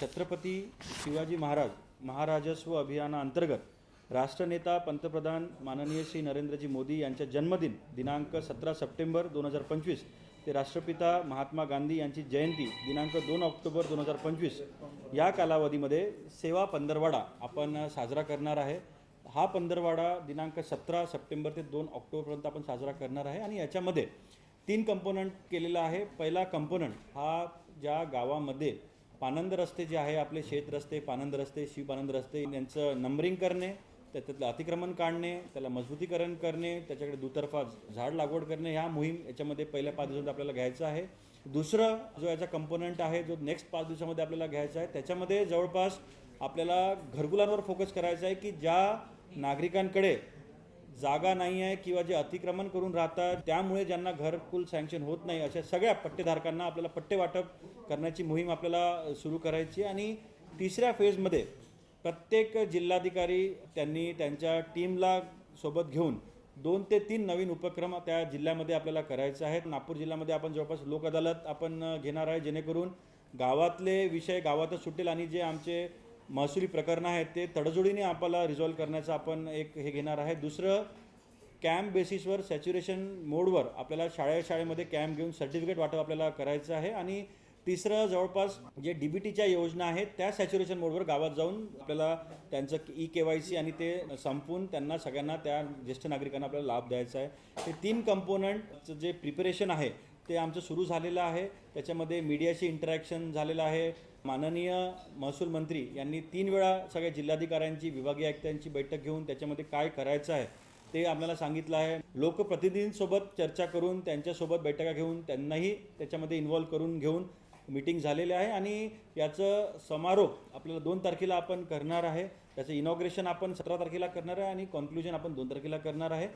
छत्रपती शिवाजी महाराज महाराजस्व अभियानाअंतर्गत राष्ट्रनेता पंतप्रधान माननीय श्री नरेंद्रजी मोदी यांच्या जन्मदिन दिनांक सतरा सप्टेंबर दोन हजार पंचवीस ते राष्ट्रपिता महात्मा गांधी यांची जयंती दिनांक दोन ऑक्टोबर दोन हजार पंचवीस या कालावधीमध्ये सेवा पंधरवाडा आपण साजरा करणार आहे. हा पंधरवाडा दिनांक सतरा सप्टेंबर ते दोन ऑक्टोबरपर्यंत आपण साजरा करणार आहे आणि याच्यामध्ये तीन कंपोनंट केलेला आहे. पहिला कंपोनंट हा ज्या गावामध्ये पानंद रस्ते जे आहे आपले शेत रस्ते पानंद रस्ते शिवपानंद रस्ते यांचं नंबरिंग करणे त्याच्यातलं अतिक्रमण काढणे त्याला मजबूतीकरण करणे त्याच्याकडे दुतर्फा झाड लागवड करणे ह्या मोहीम याच्यामध्ये पहिल्या पाच दिवसात आपल्याला घ्यायचं आहे. दुसरं जो याचा कंपोनंट आहे जो नेक्स्ट पाच दिवसामध्ये आपल्याला घ्यायचा आहे त्याच्यामध्ये जवळपास आपल्याला घरगुलांवर फोकस करायचा आहे की ज्या नागरिकांकडे जागा नाही आहे किंवा जे अतिक्रमण करून राहतात त्यामुळे ज्यांना घरकुल सँक्शन होत नाही अशा सगळ्या पट्टेधारकांना आपल्याला पट्टे वाटप करण्याची मोहीम आपल्याला सुरू करायची आणि तिसऱ्या फेजमध्ये प्रत्येक जिल्हाधिकारी त्यांनी त्यांच्या टीमला सोबत घेऊन दोन ते तीन नवीन उपक्रम त्या जिल्ह्यामध्ये आपल्याला करायचे आहेत. नागपूर जिल्ह्यामध्ये आपण जवळपास लोक अदालत आपण घेणार आहे जेणेकरून गावातले विषय गावातच सुटेल आणि जे आमचे महसुली प्रकरणं आहेत ते तडजोडीने आपल्याला रिझॉल्व्ह करण्याचं आपण एक हे घेणार आहे. दुसरं कॅम्प बेसिसवर सॅच्युरेशन मोडवर आपल्याला शाळे शाळेमध्ये कॅम्प घेऊन सर्टिफिकेट वाटप आपल्याला करायचं आहे. आणि तिसरं जवळपास जे डी बी टीच्या योजना आहेत त्या सॅच्युरेशन मोडवर गावात जाऊन आपल्याला त्यांचं ई के वाय सी आणि ते संपून त्यांना सगळ्यांना त्या ज्येष्ठ नागरिकांना आपल्याला लाभ द्यायचा आहे. ते तीन कंपोनंटचं जे प्रिपरेशन आहे ते आमचं सुरू झालेलं आहे. त्याच्यामध्ये मीडियाशी इंटरॅक्शन झालेलं आहे. माननीय महसूल मंत्री यांनी तीन वेळा सगळ्या जिल्हाधिकाऱ्यांची विभागीय आयुक्तांची बैठक घेऊन त्याच्यामध्ये काय करायचं आहे ते आम्हाला सांगितलं आहे. लोकप्रतिनिधींसोबत चर्चा करून त्यांच्यासोबत बैठका घेऊन त्यांनाही त्याच्यामध्ये इन्व्हॉल्व करून घेऊन मीटिंग झालेले आहे आणि याचं समारोप आपल्याला दोन तारखेला आपण करणार आहे. त्याचं इनॉग्रेशन आपण सतरा तारखेला करणार आहे आणि कॉन्क्लुजन आपण दोन तारखेला करणार आहे.